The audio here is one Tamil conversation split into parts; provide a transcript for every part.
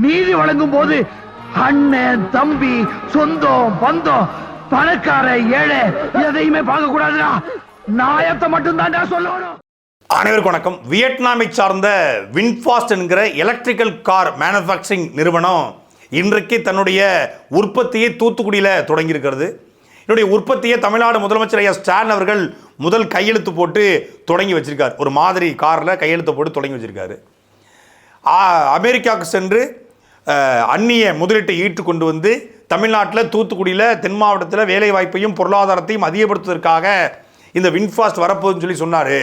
நீதி வழங்கும் போது அண்ணன் தம்பி சொந்தம் பந்தம் பணக்கார ஏழை எதையுமே பார்க்க கூடாதுடா நாயத்தை மட்டும் சொல்லணும். அனைவருக்கும் வணக்கம். வியட்நாமை சார்ந்த வின்ஃபாஸ்ட் என்கிற எலக்ட்ரிக்கல் கார் மேனுஃபேக்சரிங் நிறுவனம் இன்றைக்கு தன்னுடைய உற்பத்தியை தூத்துக்குடியில் தொடங்கியிருக்கிறது. என்னுடைய உற்பத்தியை தமிழ்நாடு முதலமைச்சர் ஐயா ஸ்டாலின் அவர்கள் முதல் கையெழுத்து போட்டு தொடங்கி வச்சிருக்கார். ஒரு மாதிரி காரில் கையெழுத்து போட்டு தொடங்கி வச்சிருக்காரு. அமெரிக்காவுக்கு சென்று அந்நிய முதலீட்டை ஈட்டு கொண்டு வந்து தமிழ்நாட்டில் தூத்துக்குடியில் தென் மாவட்டத்தில் வேலைவாய்ப்பையும் பொருளாதாரத்தையும் அதிகப்படுத்துவதற்காக இந்த வின்ஃபாஸ்ட் வரப்போகுதுன்னு சொல்லி சொன்னார்.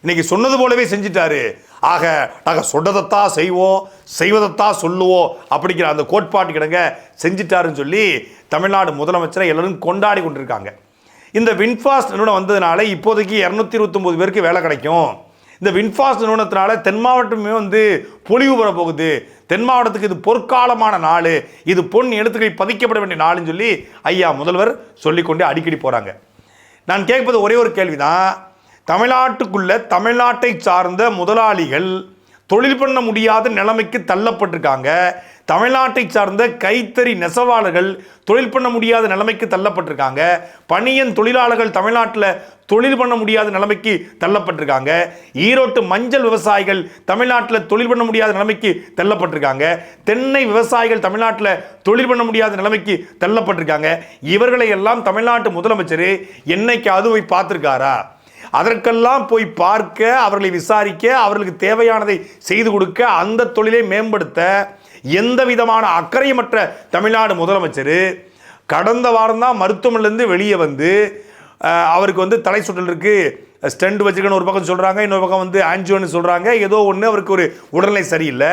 இன்னைக்கு சொன்னது போலவே செஞ்சிட்டாரு. ஆக நாங்கள் சொன்னதைத்தான் செய்வோம் செய்வதைத்தான் சொல்லுவோம் அப்படிங்கிற அந்த கோட்பாட்டு கிடங்க செஞ்சிட்டாருன்னு சொல்லி தமிழ்நாடு முதலமைச்சரை எல்லோரும் கொண்டாடி கொண்டிருக்காங்க. இந்த வின்ஃபாஸ்ட் நிறுவனம் வந்ததுனால இப்போதைக்கு இரநூத்தி இருபத்தொம்போது பேருக்கு வேலை கிடைக்கும். இந்த வின்ஃபாஸ்ட் நிறுவனத்தினால தென் மாவட்டமே வந்து பொலிவு பெற போகுது தென் மாவட்டத்துக்கு இது பொற்காலமான நாள். இது பொன் எழுத்துக்கள் பதிக்கப்பட வேண்டிய நாள்னு சொல்லி ஐயா முதல்வர் சொல்லிக்கொண்டே அடிக்கடி போகிறாங்க நான் கேட்பது ஒரே ஒரு கேள்விதான். தமிழ்நாட்டுக்குள்ளே தமிழ்நாட்டை சார்ந்த முதலாளிகள் தொழில் பண்ண முடியாத நிலைமைக்கு தள்ளப்பட்டிருக்காங்க. தமிழ்நாட்டை சார்ந்த கைத்தறி நெசவாளர்கள் தொழில் பண்ண முடியாத நிலைமைக்கு தள்ளப்பட்டிருக்காங்க. பணியன் தொழிலாளர்கள் தமிழ்நாட்டில் தொழில் பண்ண முடியாத நிலைமைக்கு தள்ளப்பட்டிருக்காங்க. ஈரோட்டு மஞ்சள் விவசாயிகள் தமிழ்நாட்டில் தொழில் பண்ண முடியாத நிலைமைக்கு தள்ளப்பட்டிருக்காங்க. தென்னை விவசாயிகள் தமிழ்நாட்டில் தொழில் பண்ண முடியாத நிலைமைக்கு தள்ளப்பட்டிருக்காங்க. இவர்களை எல்லாம் தமிழ்நாட்டு முதலமைச்சர் என்னைக்காவது போய் பார்த்துருக்காரா? அதற்கெல்லாம் போய் பார்க்க அவர்களை விசாரிக்க அவர்களுக்கு தேவையானதை செய்து கொடுக்க அந்த தொழிலை மேம்படுத்த எந்த விதமான அக்கறையமற்ற தமிழ்நாடு முதலமைச்சர் கடந்த வாரம் தான் மருத்துவமனையிலேருந்து வெளியே வந்து அவருக்கு வந்து தலை சுற்றல் இருக்குது ஸ்டெண்ட் வச்சுக்கணும் ஒரு பக்கம் சொல்கிறாங்க இன்னொரு பக்கம் வந்து ஆன்ஜியோன்னு சொல்கிறாங்க ஏதோ ஒன்று அவருக்கு ஒரு உடல்நிலை சரியில்லை.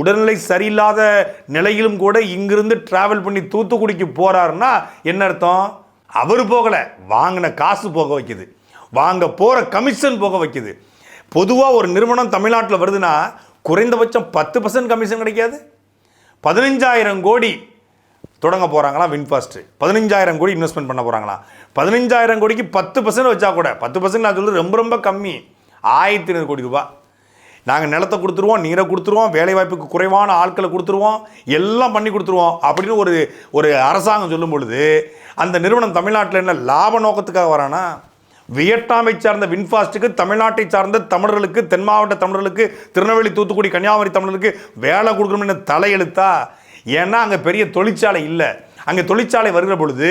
உடல்நிலை சரியில்லாத நிலையிலும் கூட இங்கிருந்து டிராவல் பண்ணி தூத்துக்குடிக்கு போகிறாருன்னா என்ன அர்த்தம்? அவர் போகலை. வாங்கின காசு போக வைக்குது. வாங்க போகிற கமிஷன் போக வைக்குது. பொதுவாக ஒரு நிறுவனம் தமிழ்நாட்டில் வருதுன்னா குறைந்தபட்சம் பத்து பர்சன்ட் கமிஷன் கிடைக்காது? பதினஞ்சாயிரம் கோடி தொடங்க போகிறாங்களாம் வின்ஃபாஸ்ட்டு பதினஞ்சாயிரம் கோடி இன்வெஸ்ட்மெண்ட் பண்ண போகிறாங்களாம் பதினஞ்சாயிரம் கோடிக்கு பத்து பர்சன்ட் வச்சா கூட பத்து பர்சன்ட் நான் சொல்கிறது ரொம்ப ரொம்ப கம்மி. ஆயிரத்தி ஐநூறு கோடி ரூபா நாங்கள் நிலத்தை கொடுத்துருவோம் நீரை கொடுத்துருவோம் வேலைவாய்ப்புக்கு குறைவான ஆட்களை கொடுத்துருவோம் எல்லாம் பண்ணி கொடுத்துருவோம் அப்படின்னு ஒரு ஒரு அரசாங்கம் சொல்லும் பொழுது அந்த நிறுவனம் தமிழ்நாட்டில் என்ன லாப நோக்கத்துக்காக வரானா? வியட்நாமை சார்ந்த வின்ஃபாஸ்ட்டுக்கு தமிழ்நாட்டை சார்ந்த தமிழர்களுக்கு தென் மாவட்ட தமிழர்களுக்கு திருநெல்வேலி தூத்துக்குடி கன்னியாகுமரி தமிழர்களுக்கு வேலை கொடுக்கணும்னு தலையெழுத்தா? ஏன்னா அங்கே பெரிய தொழிற்சாலை இல்லை. அங்கே தொழிற்சாலை வருகிற பொழுது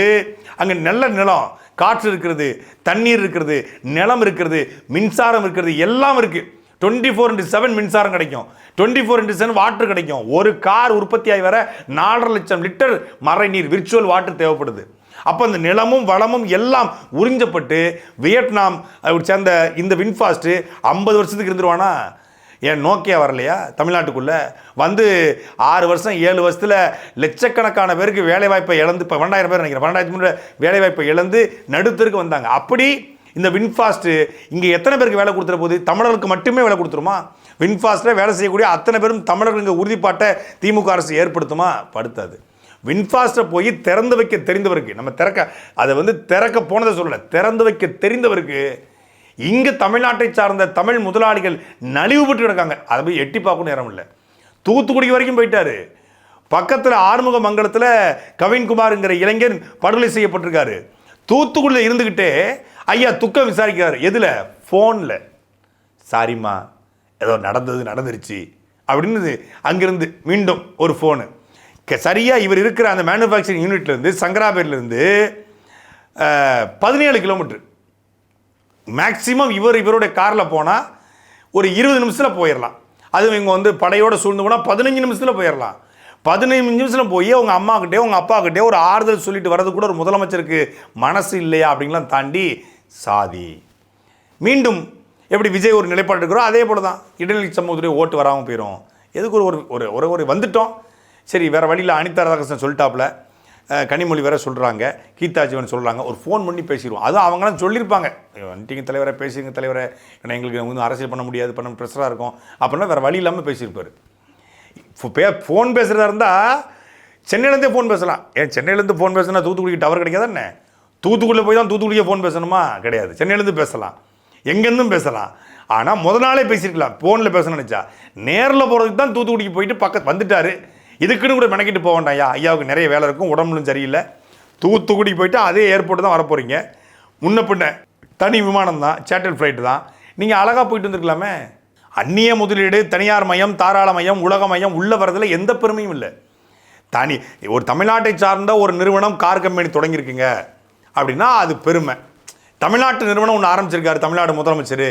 அங்கே நல்ல நிலம் காற்று இருக்கிறது தண்ணீர் இருக்கிறது நிலம் இருக்கிறது மின்சாரம் இருக்கிறது எல்லாம் இருக்குது டுவெண்ட்டி ஃபோர் இன்ட்டு செவன் மின்சாரம் கிடைக்கும். Twenty four into seven water கிடைக்கும். ஒரு கார் உற்பத்தி ஆகி வர நாலரை லட்சம் லிட்டர் மறை நீர் விர்ச்சுவல் வாட்டர் தேவைப்படுது. அப்போ அந்த நிலமும் வளமும் எல்லாம் உறிஞ்சப்பட்டு வியட்நாம் அவர் சேர்ந்த இந்த வின்ஃபாஸ்ட்டு ஐம்பது வருஷத்துக்கு இருந்துருவானா? ஏன் நோக்கியா வரலையா? தமிழ்நாட்டுக்குள்ளே வந்து ஆறு வருஷம் ஏழு வருஷத்தில் லட்சக்கணக்கான பேருக்கு வேலைவாய்ப்பை இழந்து இப்போ பன்னெண்டாயிரம் பேர் நினைக்கிறேன் பன்னெண்டாயிரத்து முன்னாடி வேலைவாய்ப்பை இழந்து நடுத்தருக்கு வந்தாங்க. அப்படி இந்த வின்ஃபாஸ்ட்டு இங்கே எத்தனை பேருக்கு வேலை கொடுத்துற போது தமிழர்களுக்கு மட்டுமே வேலை கொடுத்துருமா? வின்ஃபாஸ்ட்டில் வேலை செய்யக்கூடிய அத்தனை பேரும் தமிழர்கள் இங்கே உறுதிப்பாட்டை திமுக அரசு ஏற்படுத்துமா? படுத்தாது. வின்ஃபாஸ்ட்டை போய் திறந்து வைக்க தெரிந்தவருக்கு நம்ம திறக்க அதை வந்து திறக்க போனதை சொல்லலை திறந்து வைக்க தெரிந்தவருக்கு இங்கே தமிழ்நாட்டை சார்ந்த தமிழ் முதலாளிகள் நலிவுபட்டு கிடக்காங்க. அதை போய் எட்டி பார்க்கணும் நேரம் இல்லை. தூத்துக்குடி வரைக்கும் போயிட்டாரு. பக்கத்தில் ஆறுமுக மங்கலத்தில் கவின்குமார்ங்கிற இளைஞர் படுகொலை செய்யப்பட்டிருக்காரு. தூத்துக்குடியில் இருந்துக்கிட்டே ஐயா துக்கம் விசாரிக்கிறார். எதில்? ஃபோனில் சாரிம்மா ஏதோ நடந்தது நடந்துருச்சு அப்படின்னு அங்கிருந்து மீண்டும் ஒரு ஃபோனு சரியாக இவர் இருக்கிற அந்த மேனுஃபேக்சரிங் யூனிட்லேருந்து சங்கராபேர்லேருந்து பதினேழு கிலோமீட்ரு மேக்ஸிமம் இவர் இவருடைய காரில் போனால் ஒரு இருபது நிமிஷத்தில் போயிடலாம் அதுவும் இவங்க வந்து படையோடு சூழ்ந்து போனால் பதினஞ்சு நிமிஷத்தில் போயிடலாம் பதினஞ்சு நிமிஷத்தில் போய் அவங்க அம்மாக்கிட்டே உங்கள் அப்பாக்கிட்டே ஒரு ஆறுதல் சொல்லிட்டு வர்றது கூட ஒரு முதலமைச்சருக்கு மனசு இல்லையா அப்படிங்கலாம் தாண்டி சாதி. மீண்டும் எப்படி விஜய் ஒரு நிலைப்பாடு இருக்கிறோ அதே போல தான் இடைநிலை சமூகத்துடைய ஓட்டு வராமல் போயிடும் எதுக்கு ஒரு ஒரு ஒரு ஒரு ஒரு வந்துட்டோம். சரி வேறு வழியில் அனிதா ராதாகிருஷ்ணன் சொல்லிட்டாப்புல. கனிமொழி வேற சொல்கிறாங்க கீதா ஜீவன் சொல்கிறாங்க ஒரு ஃபோன் பண்ணி பேசிடுவோம். அதுவும் அவங்களாம் சொல்லியிருப்பாங்க வந்துட்டீங்க தலைவரை பேசுங்க தலைவரை. ஏன்னா எங்களுக்கு வந்து அரசியல் பண்ண முடியாது பண்ண ப்ரெஷராக இருக்கும். அப்படின்னா வேறு வழி இல்லாமல் பேசியிருப்பார். பே ஃபோன் பேசுகிறதா இருந்தால் சென்னையிலேருந்தே ஃபோன் பேசலாம். ஏன் சென்னையிலேருந்து ஃபோன் பேசுனா தூத்துக்குடிக்கு டவர் கிடைக்காதானே தூத்துக்குடியில் போய் தான் தூத்துக்குடியே ஃபோன் பேசணுமா? கிடையாது. சென்னையிலேருந்து பேசலாம். எங்கேருந்தும் பேசலாம். ஆனால் முத நாளே பேசியிருக்கலாம். ஃபோனில் பேசணும்னு நினச்சா. நேரில் போகிறதுக்கு தான் தூத்துக்குடிக்கு போயிட்டு பக்கத்து வந்துட்டார். இதுக்குன்னு கூட மெனக்கிட்டு போக வேண்டாம் ஐயா. ஐயாவுக்கு நிறைய வேலை இருக்கும் உடம்புலும் சரியில்லை. தூத்துக்குடி போயிட்டு அதே ஏர்போர்ட் தான் வரப்போகிறீங்க முன்ன பின்ன தனி விமானம் தான் சேட்டல் ஃப்ளைட்டு தான். நீங்கள் அழகாக போயிட்டு வந்துருக்கலாமே. அந்நிய முதலீடு தனியார் மையம் தாராள மையம் உலக மையம் உள்ளே வரதில் எந்த பெருமையும் இல்லை. தனி ஒரு தமிழ்நாட்டை சார்ந்த ஒரு நிறுவனம் கார் கம்பெனி தொடங்கியிருக்குங்க. அப்படின்னா அது பெருமை. தமிழ்நாட்டு நிறுவனம் ஒன்று ஆரம்பிச்சிருக்காரு தமிழ்நாடு முதலமைச்சர்.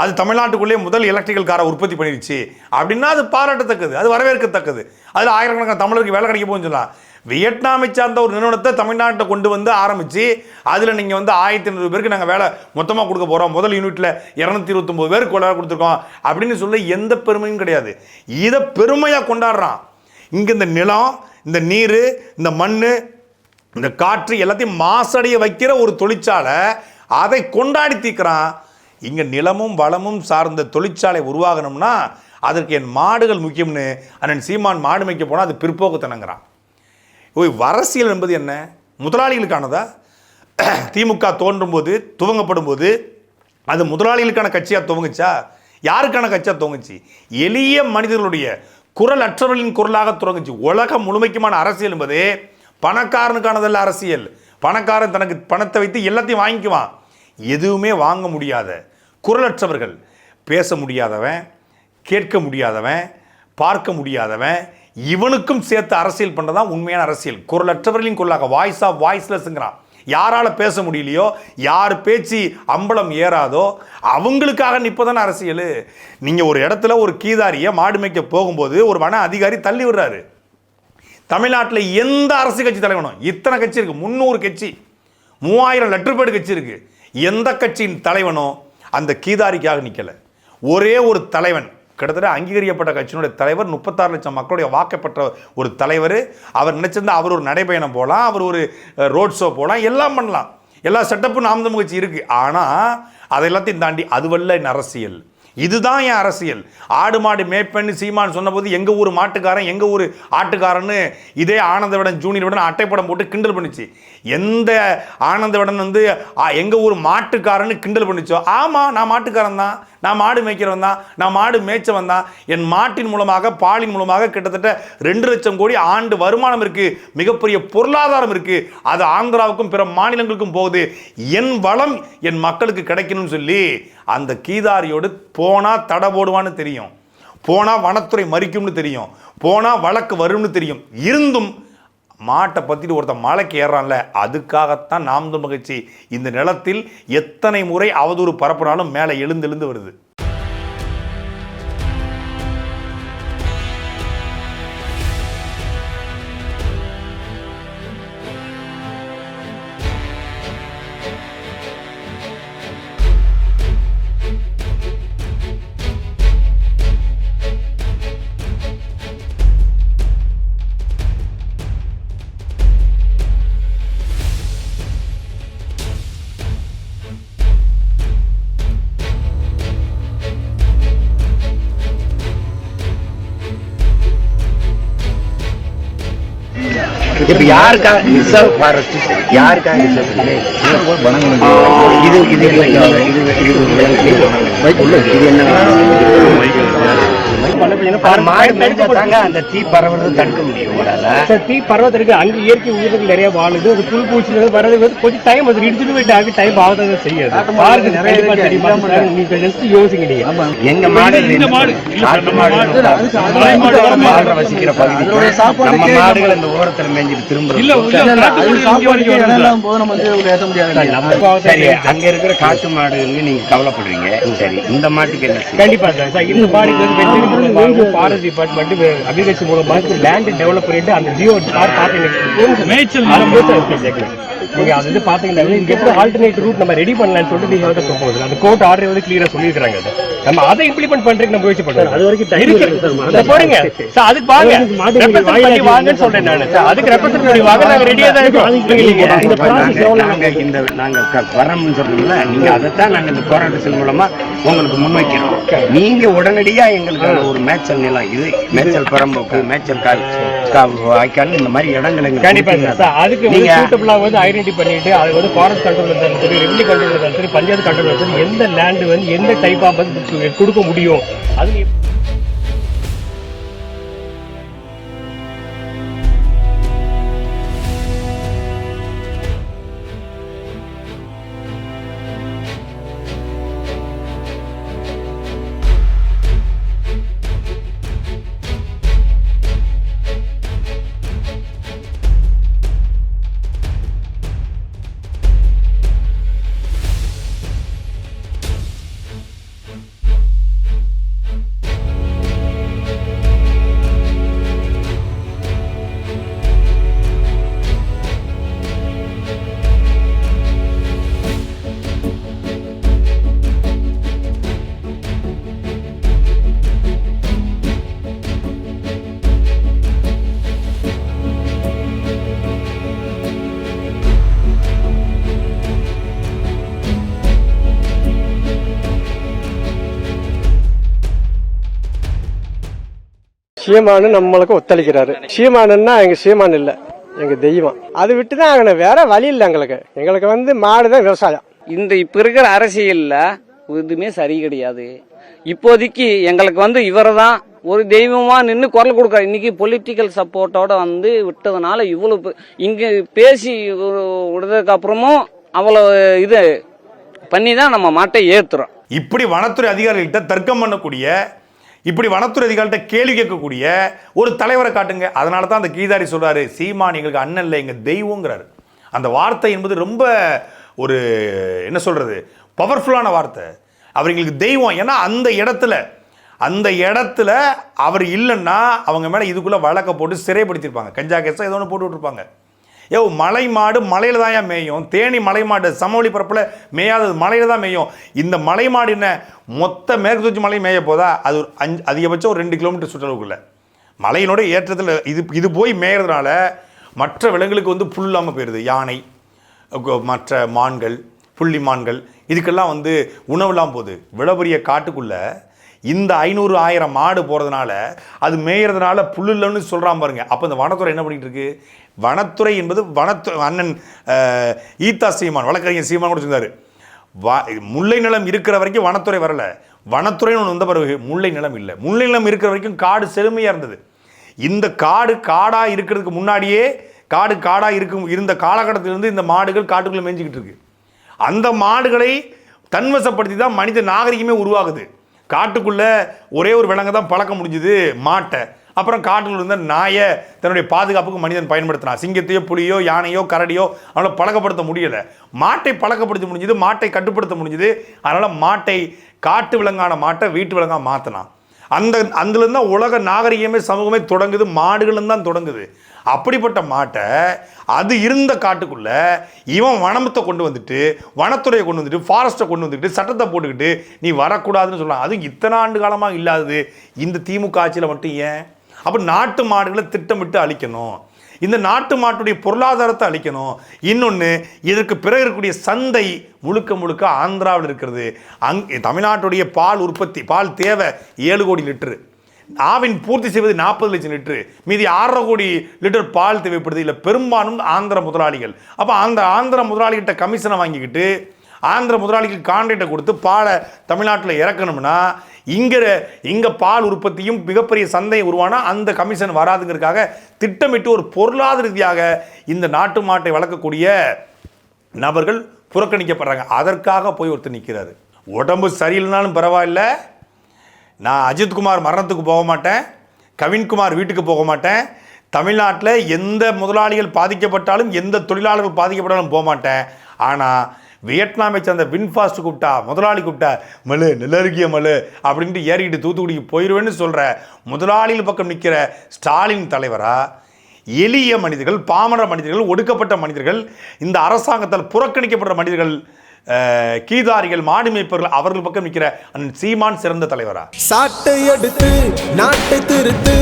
அது தமிழ்நாட்டுக்குள்ளே முதல் எலக்ட்ரிக்கல் காரை உற்பத்தி பண்ணிடுச்சு அப்படின்னா அது பாராட்டத்தக்கது அது வரவேற்கத்தக்கது. அதில் ஆயிரக்கணக்கான தமிழருக்கு வேலை கிடைக்க போகுதுன்னு சொல்லலாம். வியட்நாமை சார்ந்த ஒரு நிறுவனத்தை தமிழ்நாட்டை கொண்டு வந்து ஆரம்பித்து அதில் நீங்கள் வந்து ஆயிரத்தி ஐநூறு பேருக்கு நாங்கள் வேலை மொத்தமாக கொடுக்க போகிறோம் முதல் யூனிட்டில் இரநூத்தி இருபத்தொம்போது பேருக்கு வேலை கொடுத்துருக்கோம். அப்படின்னு சொல்ல எந்த பெருமையும் கிடையாது. இதை பெருமையாக கொண்டாடுறான். இங்கே இந்த நிலம் இந்த நீர் இந்த மண் இந்த காற்று எல்லாத்தையும் மாசடைய வைக்கிற ஒரு தொழிற்சாலை அதை கொண்டாடி தீர்க்குறான். இங்கே நிலமும் வளமும் சார்ந்த தொழிற்சாலை உருவாகணும்னா அதற்கு என் மாடுகள் முக்கியம்னு அண்ணன் சீமான் மாடு மேய்க்க போனால் அது பிற்போக்குத்தனங்கிறான். ஓய் அரசியல் என்பது என்ன? முதலாளிகளுக்கானதா? திமுக தோன்றும் போது துவங்கப்படும் போது அது முதலாளிகளுக்கான கட்சியாக துவங்குச்சா? யாருக்கான கட்சியாக துவங்குச்சு? எளிய மனிதர்களுடைய குரல் அற்றவர்களின் குரலாக துவங்குச்சு. உலகம் முழுமைக்குமான அரசியல் என்பது பணக்காரனுக்கானதல்ல அரசியல். பணக்காரன் தனக்கு பணத்தை வைத்து எல்லாத்தையும் வாங்கிக்குவான். எதுவுமே வாங்க முடியாத குரலற்றவர்கள். பேச முடியாதவன் கேட்க முடியாதவன் பார்க்க முடியாதவன் இவனுக்கும் சேர்த்து அரசியல் பண்ணுறது தான் உண்மையான அரசியல். குரலற்றவர்களையும் குரலாக வாய்ஸ் ஆஃப் வாய்ஸ்லெஸ்ங்கிறான் யாரால் பேச முடியலையோ யார் பேச்சு அம்பலம் ஏறாதோ அவங்களுக்காக நிற்பதானே அரசியல். நீங்கள் ஒரு இடத்துல ஒரு கீதாரியை மாடு மேய்க்க போகும்போது ஒரு வன அதிகாரி தள்ளி விடுறாரு. தமிழ்நாட்டில் எந்த அரசு கட்சி தலைவனும் இத்தனை கட்சி இருக்குது முந்நூறு கட்சி மூவாயிரம் லெட்டர் பேடு கட்சி இருக்குது எந்த கட்சியின் தலைவனும் அந்த கீதாரிக்காக நிற்கலை ஒரே ஒரு தலைவன் கிட்டத்தட்ட அங்கீகரிக்கப்பட்ட கட்சியினுடைய தலைவர் முப்பத்தாறு லட்சம் மக்களுடைய வாக்கப்பட்ட ஒரு தலைவர். அவர் நினச்சிருந்தா அவர் ஒரு நடைபயணம் போகலாம் அவர் ஒரு ரோட் ஷோ போகலாம் எல்லாம் பண்ணலாம். எல்லா செட்டப்பும் நாம் தமிழ் கட்சி ஆனால் அதை எல்லாத்தையும் தாண்டி அதுவல்ல அரசியல் இதுதான் என் அரசியல். ஆடு மாடு மேய்ப்பன்னு சீமான் சொன்னபோது எங்கள் ஊர் மாட்டுக்காரன் எங்கள் ஊர் ஆட்டுக்காரன்னு இதே ஆனந்த ஜூனியர்விடன் ஜூனியர் அட்டைப்படம் போட்டு கிண்டல் பண்ணுச்சு. எந்த ஆனந்தவிடன் வந்து எங்கள் ஊர் மாட்டுக்காரன்னு கிண்டல் பண்ணுச்சோ? ஆமாம் நான் மாட்டுக்காரன் தான். நான் மாடு மேய்க்கிறவன் தான் நான் மாடு மேய்ச்சவன் தான். என் மாட்டின் மூலமாக பாலின் மூலமாக கிட்டத்தட்ட ரெண்டு லட்சம் கோடி ஆண்டு வருமானம் இருக்கு. மிகப்பெரிய பொருளாதாரம் இருக்கு. அது ஆந்திராவுக்கும் பிற மாநிலங்களுக்கும் போகுது. என் வளம் என் மக்களுக்கு கிடைக்கணும்னு சொல்லி அந்த கீதாரியோடு போனா தடை போடுவான்னு தெரியும். போனால் வனத்துறை மறிக்கும்னு தெரியும். போனால் வழக்கு வரும்னு தெரியும். இருந்தும் மாட்டை பற்றிட்டு ஒருத்தன் மலைக்கு ஏறான்ல அதுக்காகத்தான் நாம் தமிழ் கட்சி இந்த நிலத்தில் எத்தனை முறை அவதூறு பரப்புனாலும் மேலே எழுந்து எழுந்து வருது. இப்போ யாருக்காக ரிசர்வ் ஃபாரஸ்ட் யாருக்காக ரிசர்வ் இது இது இது இது என்ன அந்த தீ பரவுறது தடுக்க முடியும் சார் தீ பர்வதற்கு அங்க இயற்கை உயிர்கள் நிறைய வாழுது. அது புல் கொஞ்சம் டைம் அது இன்சிடுவேட் ஆகி டைம் ஆகுது செய்யாது பாருங்க கண்டிப்பா தெரியுமா? நீங்க ஜஸ்ட் யோசிங்க. நீங்க எங்க மாடு இந்த மாடு இல்ல சார், நாட்டு நம்ம மாடு மாடு. மலை மாடு வர மாடு. மாடு வசிக்கிற பகுதி நம்ம மாடுகள் இந்த ஓரத்துல மேய்ஞ்சிட்டு திரும்ப இல்ல இல்ல காட்டுக்குள்ள இங்க வரைக்கும் வருது சார். நம்ம சரி அங்க இருக்கிற காட்டு மாடுன்னு நீங்க கவலைப்படுறீங்க. சரி இந்த மாட்டுக்கு என்ன? கண்டிப்பா சார். சார் இந்த மாடுக்கு மூலமாக ஃபாரஸ்ட் டிபார்ட்மெண்ட் அக்ரிகல்ச்சர் மூலமாக லேண்ட் டெவலப் பண்ணிட்டு அந்த ஜியோ பாத்தீங்கன்னா மேய்ச்சல் நீங்க அது வந்து பாத்தீங்கன்னா இங்க எப்படி ஆல்டர்னேட் ரூட் நம்ம ரெடி பண்ணலாம்னு சொல்லிட்டு நீங்க வந்து அந்த கோர்ட் ஆர்டர் வந்து கிளியரா சொல்லியிருக்காங்க அது. நம்ம அதை இம்ப்ளிமெண்ட் பண்றதுக்கு நம்ம முயற்சி பண்றோம் அது வரைக்கும் டைம் போறீங்க சார் அதுக்கு வாங்க. ரெப்ரசன்ட் பண்ணி வாங்கன்னு சொல்றேன் நான். சார் அதுக்கு ரெப்ரசன்ட் பண்ணி வாங்க. நாங்க ரெடியா தான் இருக்கோம். நீங்க இந்த இப்ப process நாங்க- எவ்வளவு நாங்க இந்த நாங்க க- வரோம்னு சொல்றோம்ல நீங்க அதைத்தான் நாங்க இந்த போராட்டத்தின் மூலமா உங்களுக்கு முன்வைக்கிறோம். நீங்க உடனடியா எங்களுக்கு ஒரு மேய்ச்சல் நிலம் இது மேய்ச்சல் பரம்போக்கு மேய்ச்சல் கால் வாய்க்கால் இந்த மாதிரி இடங்கள் கண்டிப்பா அதுக்கு நீங்க சூட்டபிளா வந்து ஐடென்டி பண்ணிட்டு அது வந்து ஃபாரஸ்ட் கண்ட்ரோல் இருந்தாலும் சரி ரெவன்யூ கண்ட்ரோல் இருந்தாலும் சரி பஞ்சாயத்து கண்ட்ரோல் இருந்தாலும் சரி எந்த லேண்டு வந்து எந்த டைப் ஆஃப் வந்து கொடுக்க முடியும்? அது சீமானு நம்மளுக்கு ஒத்துழைக்கிறாரு சீமானுன்னா எங்க சீமான் இல்ல எங்க தெய்வம். அது விட்டு தான் அங்கே வேற வழி இல்லை எங்களுக்கு. எங்களுக்கு வந்து மாடு தான் விவசாயம். இந்த இப்ப இருக்கிற அரசியல்ல எதுவுமே சரி கிடையாது. இப்போதைக்கு எங்களுக்கு வந்து இவரை தான் ஒரு தெய்வமா நின்று குரல் கொடுக்குறாரு. இன்னைக்கு பொலிட்டிக்கல் சப்போர்ட்டோட வந்து விட்டதுனால இவ்வளவு இங்க பேசி ஒரு விடுறதுக்கு அப்புறமும் அவ்வளவு இது பண்ணி தான் நம்ம மாட்டை ஏத்துறோம். இப்படி வனத்துறை அதிகாரிகள்கிட்ட தர்க்கம் பண்ணக்கூடிய இப்படி வனத்துறை அதிகாரிகிட்ட கேள்வி கேட்கக்கூடிய ஒரு தலைவரை காட்டுங்க. அதனால தான் அந்த கீதாரி சொல்கிறாரு சீமான் எங்களுக்கு அண்ணன் இல்லை எங்கள் தெய்வங்கிறாரு. அந்த வார்த்தை என்பது ரொம்ப ஒரு என்ன சொல்கிறது பவர்ஃபுல்லான வார்த்தை. அவர் எங்களுக்கு தெய்வம். ஏன்னா அந்த இடத்துல அந்த இடத்துல அவர் இல்லைன்னா அவங்க மேலே இதுக்குள்ளே வழக்கை போட்டு சிறைப்படுத்தியிருப்பாங்க. கஞ்சா கேஸாக ஏதோ ஒன்று போட்டு விட்ருப்பாங்க ஏ மலை மாடு மலையில் தான் ஏன் மேயும். தேனி மலை மாடு சமவெளி பரப்பில் மேயாதது மலையில் தான் மேயும். இந்த மலை மாடு என்ன? மொத்த மேற்கு தொடர்ச்சி மலை மேய போதா? அது ஒரு அஞ்சு அதிகபட்சம் ஒரு ரெண்டு கிலோமீட்டர் சுற்றளவுக்குள்ள. மலையினோட ஏற்றத்தில் இது இது போய் மேயறதுனால மற்ற விலங்குகளுக்கு வந்து புல்லாமல் போயிடுது யானை மற்ற மான்கள் புள்ளி மான்கள் இதுக்கெல்லாம் வந்து உணவுலாம் போகுது. விளபரிய காட்டுக்குள்ளே இந்த ஐநூறு ஆயிரம் மாடு போகிறதுனால அது மேயறதுனால புல் இல்லைன்னு சொல்கிறான் பாருங்க. அப்போ இந்த வனத்துறை என்ன பண்ணிகிட்டு இருக்கு? வனத்துறை என்பது வனத்து அண்ணன் ஈத்தா சீமான் வழக்கறிஞர் சீமான் கூட சொன்னார் வா முல்லை நிலம் இருக்கிற வரைக்கும் வனத்துறை வரல. வனத்துறைன்னு ஒன்று வந்த பிறகு முல்லை நிலம் இல்லை. முல்லை நிலம் இருக்கிற வரைக்கும் காடு செழுமையாக இருந்தது. இந்த காடு காடாக இருக்கிறதுக்கு முன்னாடியே காடு காடாக இருக்கும் இருந்த காலகட்டத்திலிருந்து இந்த மாடுகள் காட்டுக்குள்ளே மேய்ஞ்சிக்கிட்டு இருக்கு. அந்த மாடுகளை தன்வசப்படுத்தி தான் மனித நாகரிகமே உருவாகுது. காட்டுக்குள்ளே ஒரே ஒரு விலங்கை தான் பழக்க முடிஞ்சுது மாட்டை. அப்புறம் காட்டில் இருந்த நாயை தன்னுடைய பாதுகாப்புக்கு மனிதன் பயன்படுத்தினான். சிங்கத்தையோ புலியோ யானையோ கரடியோ அவனை பழக்கப்படுத்த முடியலை. மாட்டை பழக்கப்படுத்த முடிஞ்சது மாட்டை கட்டுப்படுத்த முடிஞ்சது. அதனால் மாட்டை காட்டு விலங்கான மாட்டை வீட்டு விலங்காக மாற்றினான் அந்த அதுலேருந்து தான் உலக நாகரிகமே சமூகமே தொடங்குது மாடுகளும் தான் தொடங்குது. அப்படிப்பட்ட மாட்டை அது இருந்த காட்டுக்குள்ள இவன் வனமத்தை கொண்டு வந்துட்டு வனத்துறையை கொண்டு வந்துட்டு ஃபாரஸ்ட்டை கொண்டு வந்துக்கிட்டு சட்டத்தை போட்டுக்கிட்டு நீ வரக்கூடாதுன்னு சொல்லலாம் அதுவும் இத்தனை ஆண்டு காலமாக இல்லாதது. இந்த திமுக ஆட்சியில் மட்டும் ஏன்? அப்போ நாட்டு மாடுகளை திட்டமிட்டு அழிக்கணும். இந்த நாட்டு மாட்டுடைய பொருளாதாரத்தை அழிக்கணும். இன்னொன்று இதற்கு பிறகு இருக்கக்கூடிய சந்தை முழுக்க முழுக்க ஆந்திராவில் இருக்கிறது. அங் தமிழ்நாட்டுடைய பால் உற்பத்தி பால் தேவை ஏழு கோடி லிட்டரு. ஆவின் பூர்த்தி செய்வது நாற்பது லட்சம் லிட்டரு. மீதி ஆறரை கோடி லிட்டர் பால் தேவைப்படுது. இல்லை பெரும்பாலும் ஆந்திர முதலாளிகள். அப்போ அந்த ஆந்திர முதலாளிகிட்ட கமிஷனை வாங்கிக்கிட்டு ஆந்திர முதலாளிக்கு கான்ட்ராக்டை கொடுத்து பாலை தமிழ்நாட்டில் இறக்கணும்னா இங்கிற இங்கே பால் உற்பத்தியும் மிகப்பெரிய சந்தையும் உருவானா அந்த கமிஷன் வராதுங்கிறதுக்காக திட்டமிட்டு ஒரு பொருளாதார ரீதியாக இந்த நாட்டு மாட்டை வளர்க்கக்கூடிய நபர்கள் புறக்கணிக்கப்படுறாங்க. அதற்காக போய் ஒருத்தர் நிற்கிறாரு உடம்பு சரியில்லைனாலும் பரவாயில்ல. நான் அஜித்குமார் மரணத்துக்கு போக மாட்டேன். கவின்குமார் வீட்டுக்கு போக மாட்டேன். தமிழ்நாட்டில் எந்த முதலாளிகள் பாதிக்கப்பட்டாலும் எந்த தொழிலாளர்கள் பாதிக்கப்பட்டாலும் போக மாட்டேன். ஆனால் வியட்நாமை சேர்ந்த வின்ஃபாஸ்ட் கூப்பிட்டா முதலாளி கூப்பிட்டா மலு நிலருகிய மலு அப்படின்ட்டு ஏறிக்கிட்டு தூத்துக்குடிக்கு போயிடுவேன்னு சொல்கிற முதலாளிகள் பக்கம் நிற்கிற ஸ்டாலின் தலைவராக எளிய மனிதர்கள் பாமர மனிதர்கள் ஒடுக்கப்பட்ட மனிதர்கள் இந்த அரசாங்கத்தால் புறக்கணிக்கப்படுற மனிதர்கள் கீதாரிகள் மாடு மேய்ப்பவர்கள் அவர்கள் பக்கம் நிற்கிற அந்த சீமான் சிறந்த தலைவரா? சாட்டை எடுத்து நாட்டை திருத்து.